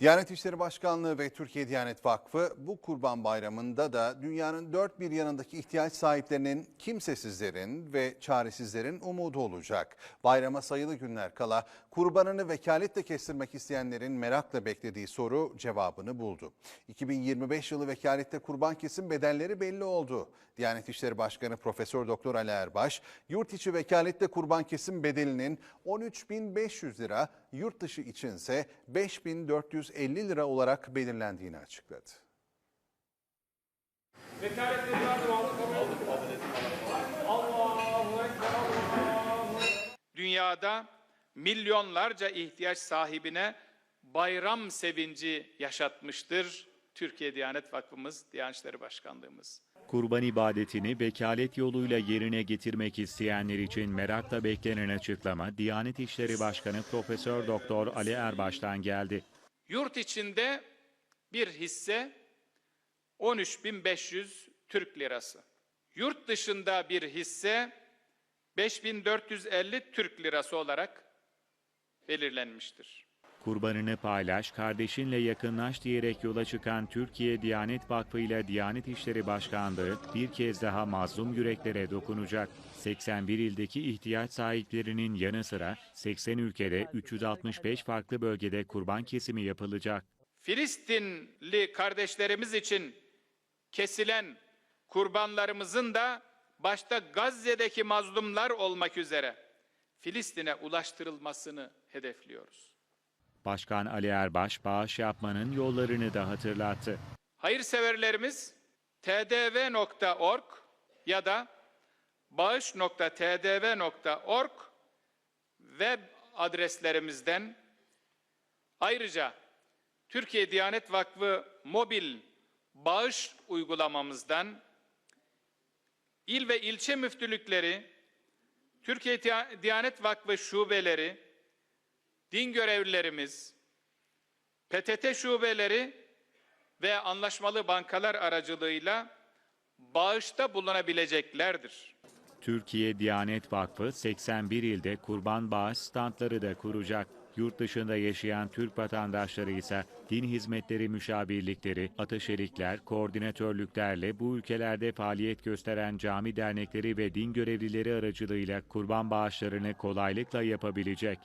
Diyanet İşleri Başkanlığı ve Türkiye Diyanet Vakfı bu Kurban Bayramı'nda da dünyanın dört bir yanındaki ihtiyaç sahiplerinin, kimsesizlerin ve çaresizlerin umudu olacak. Bayrama sayılı günler kala kurbanını vekaletle kestirmek isteyenlerin merakla beklediği soru cevabını buldu. 2025 yılı vekalette kurban kesim bedelleri belli oldu. Diyanet İşleri Başkanı Profesör Doktor Ali Erbaş, yurt içi vekalette kurban kesim bedelinin 13.500 lira, yurt dışı içinse 5.450 lira olarak belirlendiğini açıkladı. Dünyada milyonlarca ihtiyaç sahibine bayram sevinci yaşatmıştır Türkiye Diyanet Vakfımız, Diyanet İşleri Başkanlığımız. Kurban ibadetini vekalet yoluyla yerine getirmek isteyenler için merakla beklenen açıklama Diyanet İşleri Başkanı Profesör Doktor Ali Erbaş'tan geldi. Yurt içinde bir hisse 13.500 Türk lirası. Yurt dışında bir hisse 5450 Türk lirası olarak belirlenmiştir. Kurbanını paylaş, kardeşinle yakınlaş diyerek yola çıkan Türkiye Diyanet Vakfı ile Diyanet İşleri Başkanlığı bir kez daha mazlum yüreklere dokunacak. 81 ildeki ihtiyaç sahiplerinin yanı sıra 80 ülkede 365 farklı bölgede kurban kesimi yapılacak. Filistinli kardeşlerimiz için kesilen kurbanlarımızın da başta Gazze'deki mazlumlar olmak üzere Filistin'e ulaştırılmasını hedefliyoruz. Başkan Ali Erbaş bağış yapmanın yollarını da hatırlattı. Hayırseverlerimiz tdv.org ya da bağış.tdv.org web adreslerimizden ayrıca Türkiye Diyanet Vakfı mobil bağış uygulamamızdan il ve ilçe müftülükleri, Türkiye Diya- Diyanet Vakfı şubeleri, din görevlilerimiz, PTT şubeleri ve anlaşmalı bankalar aracılığıyla bağışta bulunabileceklerdir. Türkiye Diyanet Vakfı 81 ilde kurban bağış standları da kuracak. Yurt dışında yaşayan Türk vatandaşları ise din hizmetleri müşavirlikleri, ateşelikler, koordinatörlüklerle bu ülkelerde faaliyet gösteren cami dernekleri ve din görevlileri aracılığıyla kurban bağışlarını kolaylıkla yapabilecek.